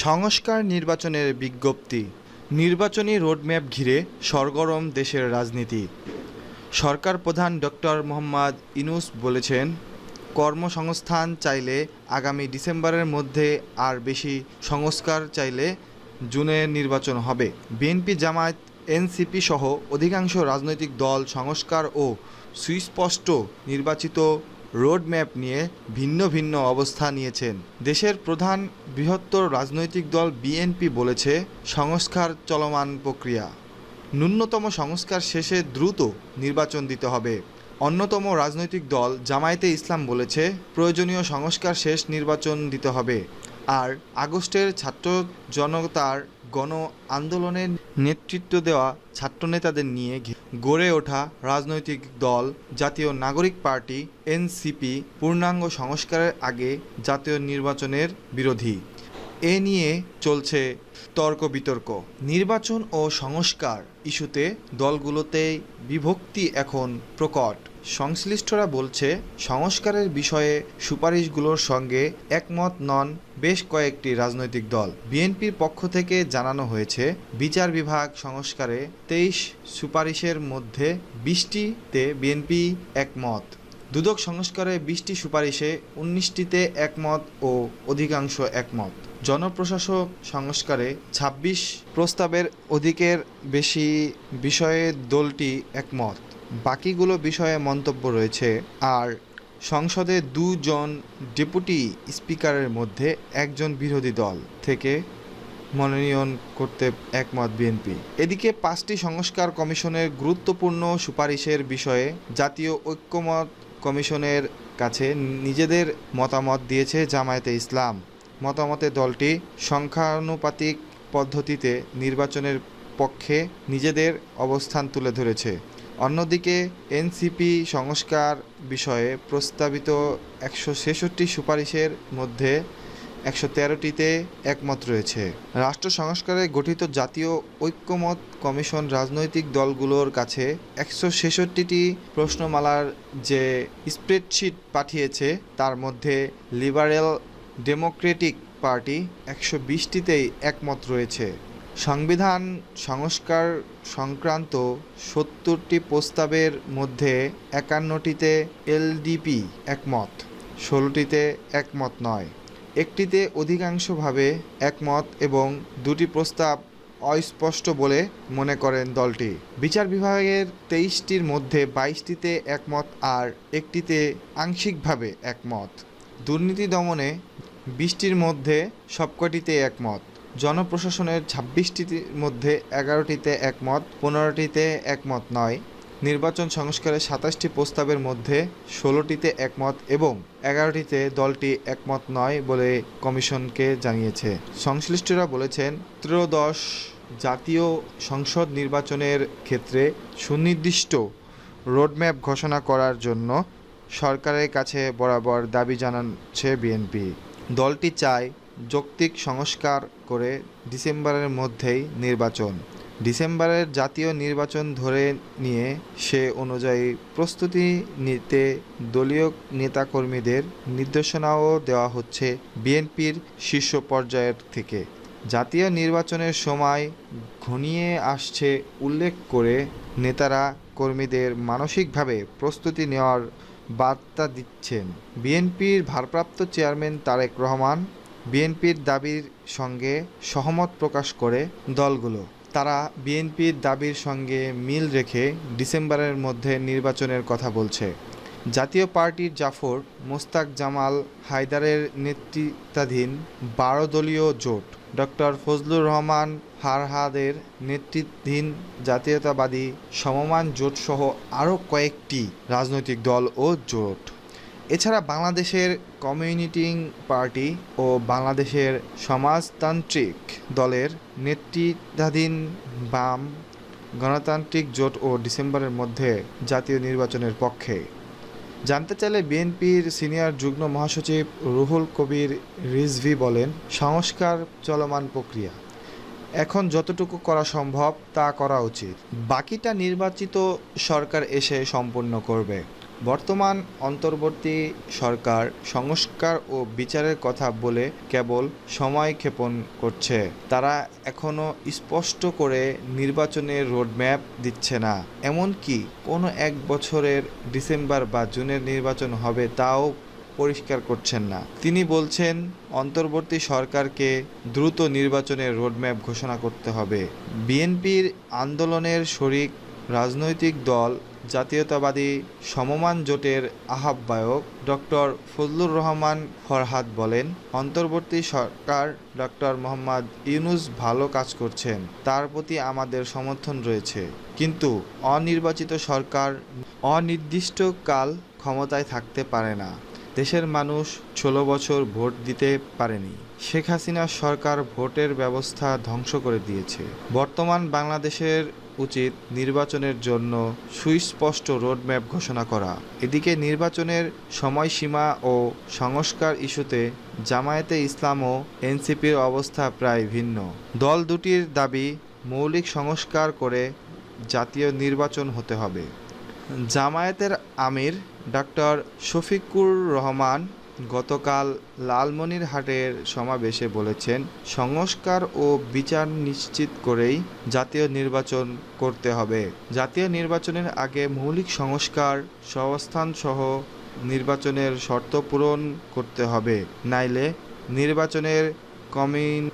সংস্কার নির্বাচনের বিজ্ঞপ্তি। নির্বাচনী রোডম্যাপ ঘিরে সরগরম দেশের রাজনীতি। সরকার প্রধান ডক্টর মোহাম্মদ ইনুস বলেছেন, কর্মসংস্থান চাইলে আগামী ডিসেম্বরের মধ্যে আর বেশি সংস্কার চাইলে জুনে নির্বাচন হবে। বিএনপি, জামায়াত, এনসিপি সহ অধিকাংশ রাজনৈতিক দল সংস্কার ও সুস্পষ্ট নির্বাচিত রোডম্যাপ নিয়ে ভিন্ন ভিন্ন অবস্থা নিয়েছেন। দেশের প্রধান বৃহত্তর রাজনৈতিক দল বিএনপি বলেছে, সংস্কার চলমান প্রক্রিয়া। ন্যূনতম সংস্কার শেষে দ্রুত নির্বাচন দিতে হবে। অন্যতম রাজনৈতিক দল জামায়াতে ইসলাম বলেছে, প্রয়োজনীয় সংস্কার শেষ নির্বাচন দিতে হবে। আর আগস্টের ছাত্র জনতার গণ আন্দোলনের নেতৃত্ব দেওয়া ছাত্রনেতাদের নিয়ে গড়ে ওঠা রাজনৈতিক দল, জাতীয় নাগরিক পার্টি, এনসিপি, পূর্ণাঙ্গ সংস্কারের আগে জাতীয় নির্বাচনের বিরোধী। এ নিয়ে চলছে তর্ক বিতর্ক নির্বাচন ও সংস্কার ইস্যুতে দলগুলোতেই বিভক্তি এখন প্রকট। সংশ্লিষ্টরা বলছে, সংস্কারের বিষয়ে সুপারিশগুলোর সঙ্গে একমত নন বেশ কয়েকটি রাজনৈতিক দল। বিএনপির পক্ষ থেকে জানানো হয়েছে, বিচার বিভাগ সংস্কারে তেইশ সুপারিশের মধ্যে বিশটিতে বিএনপি একমত। দুদক সংস্কারে বিশটি সুপারিশে উনিশটিতে একমত ও অধিকাংশ একমত। জনপ্রশাসক সংস্কারে ২৬ প্রস্তাবের অধিকের বেশি বিষয়ে দলটি একমত। বাকিগুলো বিষয়ে মন্তব্য রয়েছে আর সংসদে দুজন ডেপুটি স্পিকারের মধ্যে একজন বিরোধী দল থেকে মনোনয়ন করতে একমত বিএনপি। এদিকে পাঁচটি সংস্কার কমিশনের গুরুত্বপূর্ণ সুপারিশের বিষয়ে জাতীয় ঐক্যমত কমিশনের কাছে নিজেদের মতামত দিয়েছে জামায়াতে ইসলাম। মতামতে দলটি সংখ্যানুপাতিক পদ্ধতিতে নির্বাচনের পক্ষে নিজেদের অবস্থান তুলে ধরেছে। অন্যদিকে এনসিপি সংস্কার বিষয়ে প্রস্তাবিত একশো ছেষট্টি সুপারিশের মধ্যে একশো তেরোটিতে একমত রয়েছে। রাষ্ট্র সংস্কারে গঠিত জাতীয় ঐক্যমত কমিশন রাজনৈতিক দলগুলোর কাছে একশো ছেষট্টিটি প্রশ্নমালার যে স্প্রেডশিট পাঠিয়েছে, তার মধ্যে লিবারেল ডেমোক্রেটিক পার্টি একশো বিশটিতেই একমত রয়েছে। সংবিধান সংস্কার সংক্রান্ত সত্তরটি প্রস্তাবের মধ্যে একান্নটিতে এলডিপি একমত, ষোলোটিতে একমত নয়। একটিতে অধিকাংশভাবে একমত এবং দুটি প্রস্তাব অস্পষ্ট বলে মনে করেন দলটি। বিচার বিভাগের তেইশটির মধ্যে বাইশটিতে একমত আর একটিতে আংশিকভাবে একমত। দুর্নীতি দমনে বিশটির মধ্যে সবকটিতে একমত। জনপ্রশাসনের ছাব্বিশটির মধ্যে এগারোটিতে একমত, পনেরোটিতে একমত নয়। নির্বাচন সংস্কারের সাতাশটি প্রস্তাবের মধ্যে ষোলোটিতে একমত এবং এগারোটিতে দলটি একমত নয় বলে কমিশনকে জানিয়েছে। সংশ্লিষ্টরা বলেছেন, ত্রয়োদশ জাতীয় সংসদ নির্বাচনের ক্ষেত্রে সুনির্দিষ্ট রোডম্যাপ ঘোষণা করার জন্য সরকারের কাছে বরাবর দাবি জানাচ্ছে বিএনপি। দলটি চায় যৌক্তিক সংস্কার করে ডিসেম্বরের মধ্যেই নির্বাচন। ডিসেম্বরের জাতীয় নির্বাচন ধরে নিয়ে সে অনুযায়ী প্রস্তুতি নিতে দলীয় নেতাকর্মীদের নির্দেশনাও দেওয়া হচ্ছে বিএনপির শীর্ষ পর্যায়ের থেকে। জাতীয় নির্বাচনের সময় ঘনিয়ে আসছে উল্লেখ করে নেতারা কর্মীদের মানসিকভাবে প্রস্তুতি নেওয়ার বার্তা দিচ্ছেন। বিএনপির ভারপ্রাপ্ত চেয়ারম্যান তারেক রহমান বিএনপির দাবির সঙ্গে সহমত প্রকাশ করে দলগুলো। তারা বিএনপির দাবির সঙ্গে মিল রেখে ডিসেম্বরের মধ্যে নির্বাচনের কথা বলছে। জাতীয় পার্টির জাফর মোস্তাক জামাল হায়দারের নেতৃত্বাধীন বারো দলীয় জোট ডক্টর ফজলুর রহমান ফারহাদের নেতৃত্বাধীন জাতীয়তাবাদী সমমান জোটসহ আরও কয়েকটি রাজনৈতিক দল ও জোট। এছাড়া বাংলাদেশের কমিউনিটিং পার্টি ও বাংলাদেশের সমাজতান্ত্রিক দলের নেতৃত্বাধীন বাম গণতান্ত্রিক জোট ও ডিসেম্বরের মধ্যে জাতীয় নির্বাচনের পক্ষে। জানতে চাইলে বিএনপির সিনিয়র যুগ্ম মহাসচিব রুহুল কবির রিজভি বলেন, সংস্কার চলমান প্রক্রিয়া। এখন যতটুকু করা সম্ভব তা করা উচিত। বাকিটা নির্বাচিত সরকার এসে সম্পূর্ণ করবে। বর্তমান অন্তর্বর্তী সরকার সংস্কার ও বিচারের কথা বলে কেবল সময় ক্ষেপণ করছে। তারা এখনও স্পষ্ট করে নির্বাচনের রোডম্যাপ দিচ্ছে না। এমনকি কোনো এক বছরের ডিসেম্বর বা জুনের নির্বাচন হবে তাও পরিষ্কার করছেন না। তিনি বলছেন, অন্তর্বর্তী সরকারকে দ্রুত নির্বাচনের রোডম্যাপ ঘোষণা করতে হবে। বিএনপির আন্দোলনের শরিক রাজনৈতিক দল, জাতীয়তাবাদী সমমান জোটের আহ্বায়ক ডক্টর ফজলুর রহমান ফরহাদ বলেন, অন্তর্বর্তী সরকার ডক্টর মোহাম্মদ ইউনুস ভালো কাজ করছেন, তার প্রতি আমাদের সমর্থন রয়েছে। কিন্তু অনির্বাচিত সরকার অনির্দিষ্টকাল ক্ষমতায় থাকতে পারে না। দেশের মানুষ ষোলো বছর ভোট দিতে পারেনি। শেখ হাসিনা সরকার ভোটের ব্যবস্থা ধ্বংস করে দিয়েছে। বর্তমান বাংলাদেশের উচিত নির্বাচনের জন্য সুস্পষ্ট রোডম্যাপ ঘোষণা করা। এদিকে নির্বাচনের সময়সীমা ও সংস্কার ইস্যুতে জামায়াতে ইসলাম ও এনসিপির অবস্থা প্রায় ভিন্ন। দল দুটির দাবি মৌলিক সংস্কার করে জাতীয় নির্বাচন হতে হবে। জামায়াতের আমির ডক্টর শফিকুর রহমান গতকাল লালমনিরহাটের সমাবেশে বলেছেন, সংস্কার ও বিচার নিশ্চিত করেই জাতীয় নির্বাচন করতে হবে। জাতীয় নির্বাচনের আগে মৌলিক সংস্কার সহস্থান সহ নির্বাচনের শর্ত পূরণ করতে হবে। নাইলে নির্বাচনের কমিন